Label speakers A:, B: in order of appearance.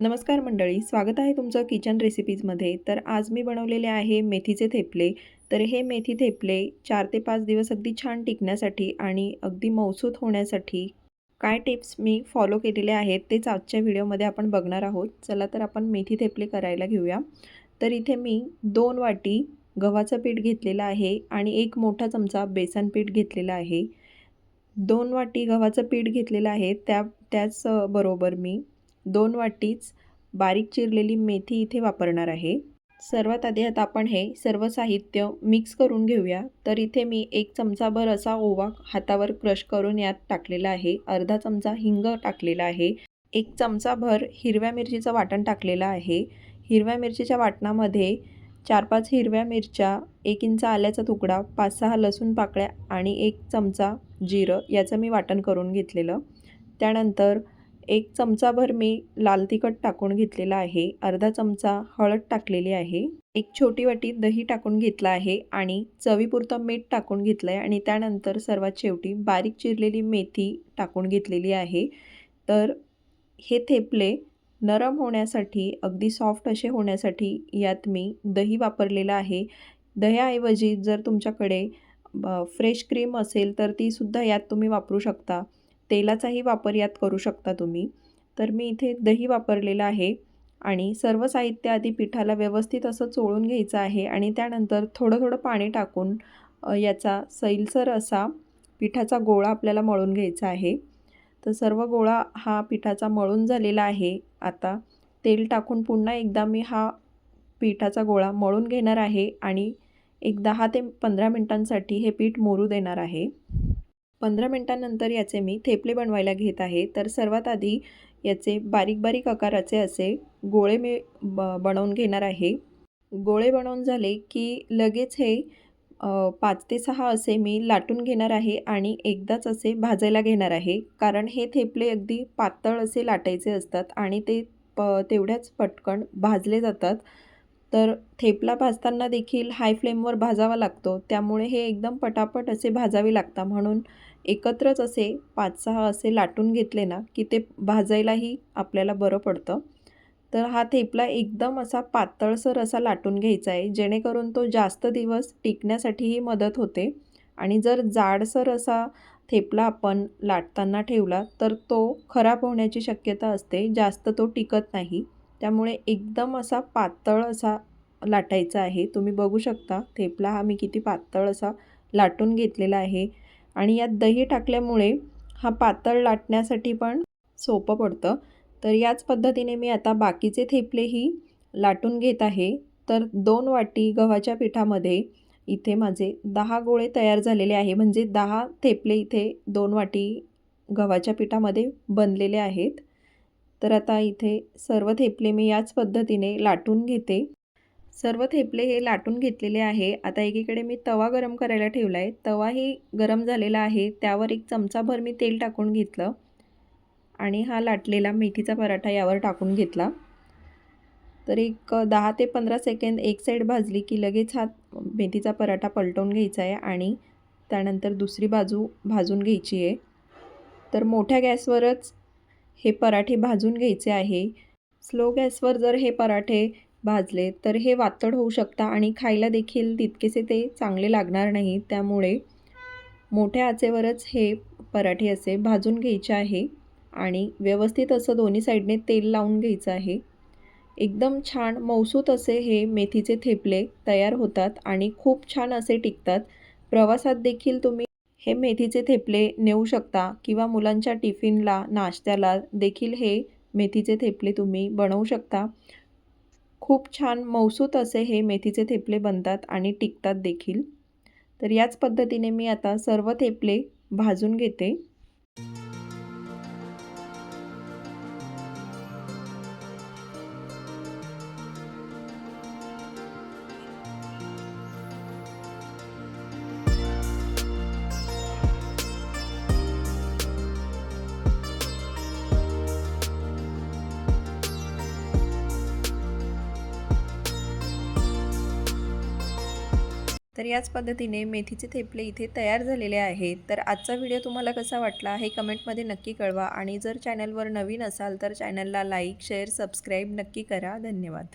A: नमस्कार मंडळी स्वागत आहे तुमचं किचन रेसिपीजमध्ये. तर आज मी बनवलेले आहे मेथीचे थेपले. तर हे मेथी थेपले चार ते पाच दिवस अगदी छान टिकण्यासाठी आणि अगदी मौसूत होण्यासाठी काय टिप्स मी फॉलो केलेले आहेत तेच आजच्या व्हिडिओमध्ये आपण बघणार आहोत. चला तर आपण मेथी थेपले करायला घेऊया. तर इथे मी दोन वाटी गव्हाचं पीठ घेतलेलं आहे आणि एक मोठा चमचा बेसन पीठ घेतलेलं आहे. दोन वाटी गव्हाचं पीठ घेतलेलं आहे त्या त्याच बरोबर मी दोन वाटीच बारीक चिरलेली मेथी इथे वापरणार आहे. सर्वात आधी आता आपण हे सर्व साहित्य मिक्स करून घेऊया. तर इथे मी एक चमचाभर असा ओवा हातावर क्रश करून यात टाकलेला आहे. अर्धा चमचा हिंग टाकलेला आहे. एक चमचाभर हिरव्या मिरचीचं वाटण टाकलेलं आहे. हिरव्या मिरचीच्या वाटणामध्ये चार पाच हिरव्या मिरच्या एक इंच आल्याचा तुकडा पाच सहा लसूण पाकळ्या आणि एक चमचा जिरं याचं मी वाटण करून घेतलेलं. त्यानंतर एक चमचाभर मी लाल तिखट टाकून घेतलेलं आहे. अर्धा चमचा हळद टाकलेली आहे. एक छोटी वाटी दही टाकून घेतलं आहे आणि चवीपुरतं मीठ टाकून घेतलं आहे आणि त्यानंतर सर्वात शेवटी बारीक चिरलेली मेथी टाकून घेतलेली आहे. तर हे थेपले नरम होण्यासाठी अगदी सॉफ्ट असे होण्यासाठी यात मी दही वापरलेलं आहे. दह्याऐवजी जर तुमच्याकडे फ्रेश क्रीम असेल तर तीसुद्धा यात तुम्ही वापरू शकता. तेलाचाही वापर यात करू शकता तुम्ही. तर मी इथे दही वापरलेलं आहे आणि सर्व साहित्य आधी पिठाला व्यवस्थित असं चोळून घ्यायचं आहे आणि त्यानंतर थोडं थोडं पाणी टाकून याचा सैलसर असा पिठाचा गोळा आपल्याला मळून घ्यायचा आहे. तर सर्व गोळा हा पिठाचा मळून झालेला आहे. आता तेल टाकून पुन्हा एकदा मी हा पिठाचा गोळा मळून घेणार आहे आणि एक दहा ते पंधरा मिनटांसाठी हे पीठ मोरू देणार आहे. पंधरा मिनटांनंतर याचे मी थेपले बनवायला घेत आहे. तर सर्वात आधी याचे बारीक बारीक आकाराचे असे गोळे मी ब बनवून घेणार आहे. गोळे बनवून झाले की लगेच हे पाच ते सहा असे मी लाटून घेणार आहे आणि एकदाच असे भाजायला घेणार आहे. कारण हे थेपले अगदी पातळ असे लाटायचे असतात आणि ते प तेवढ्याच पटकन भाजले जातात. तर थेपला भाजताना देखील हाय फ्लेमवर भाजावा लागतो. त्यामुळे हे एकदम पटापट असे भाजावे लागतात म्हणून एकत्रच असे पाच सहा असे लाटून घेतले ना की ते भाजायलाही आपल्याला बरं पडतं. तर हा थेपला एकदम असा पातळसर असा लाटून घ्यायचा आहे जेणेकरून तो जास्त दिवस टिकण्यासाठीही मदत होते. आणि जर जाडसर असा थेपला आपण लाटताना ठेवला तर तो खराब होण्याची शक्यता असते. जास्त तो टिकत नाही. त्यामुळे एकदम असा पातळ असा लाटायचा आहे. तुम्ही बघू शकता थेपला हा मी किती पातळ असा लाटून घेतलेला आहे. आणि यात दही टाकल्यामुळे हा पातळ लाटण्यासाठी पण सोपं पडतं. तर याच पद्धतीने मी आता बाकीचे थेपलेही लाटून घेत आहे. तर दोन वाटी गव्हाच्या पिठामध्ये इथे माझे दहा गोळे तयार झालेले आहे. म्हणजे दहा थेपले इथे दोन वाटी गव्हाच्या पिठामध्ये बनलेले आहेत. तर आता इथे सर्व थेपले मी याच पद्धतीने लाटून घेते. सर्व थेपले हे लाटून घेतलेले आहे. आता एकीकडे मी तवा गरम करायला ठेवला आहे तवाही गरम झालेला आहे. त्यावर एक चमचाभर मी तेल टाकून घेतलं. आणि हा लाटलेला मेथीचा पराठा यावर टाकून घेतला. तर एक दहा ते पंधरा सेकंद एक साईड भाजली की लगेच हा मेथीचा पराठा पलटवून घ्यायचा आहे आणि त्यानंतर दुसरी बाजू भाजून घ्यायची आहे. तर मोठ्या गॅसवरच हे पराठे भाजून घ्यायचे आहे. स्लो गॅसवर जर हे पराठे भाजले तर हे वातड होऊ शकता आणि खायला देखील तितकेसे ते चांगले लागणार नाही. त्यामुळे मोठ्या आचेवरच हे पराठे असे भाजून घ्यायचे आहे आणि व्यवस्थित असं दोन्ही साईडने तेल लावून घ्यायचं आहे. एकदम छान मौसूत असे हे मेथीचे थेपले तयार होतात आणि खूप छान असे टिकतात. प्रवासात देखील तुम्ही हे मेथीचे थेपले नेऊ शकता किंवा मुलांच्या टिफिनला नाश्त्याला देखील हे मेथीचे थेपले तुम्ही बनवू शकता. खूप छान मौसूत असे हे मेथीचे थेपले बनतात आणि टिकतात देखील. तर याच पद्धतीने मी आता सर्व थेपले भाजून घेते. तर याच पद्धतीने मेथीचे थेपले इथे तयार झालेले आहेत. तर आजचा व्हिडिओ तुम्हाला कसा वाटला हे कमेंटमध्ये नक्की कळवा. आणि जर चॅनलवर नवीन असाल तर चॅनलला लाईक शेअर सबस्क्राईब नक्की करा. धन्यवाद.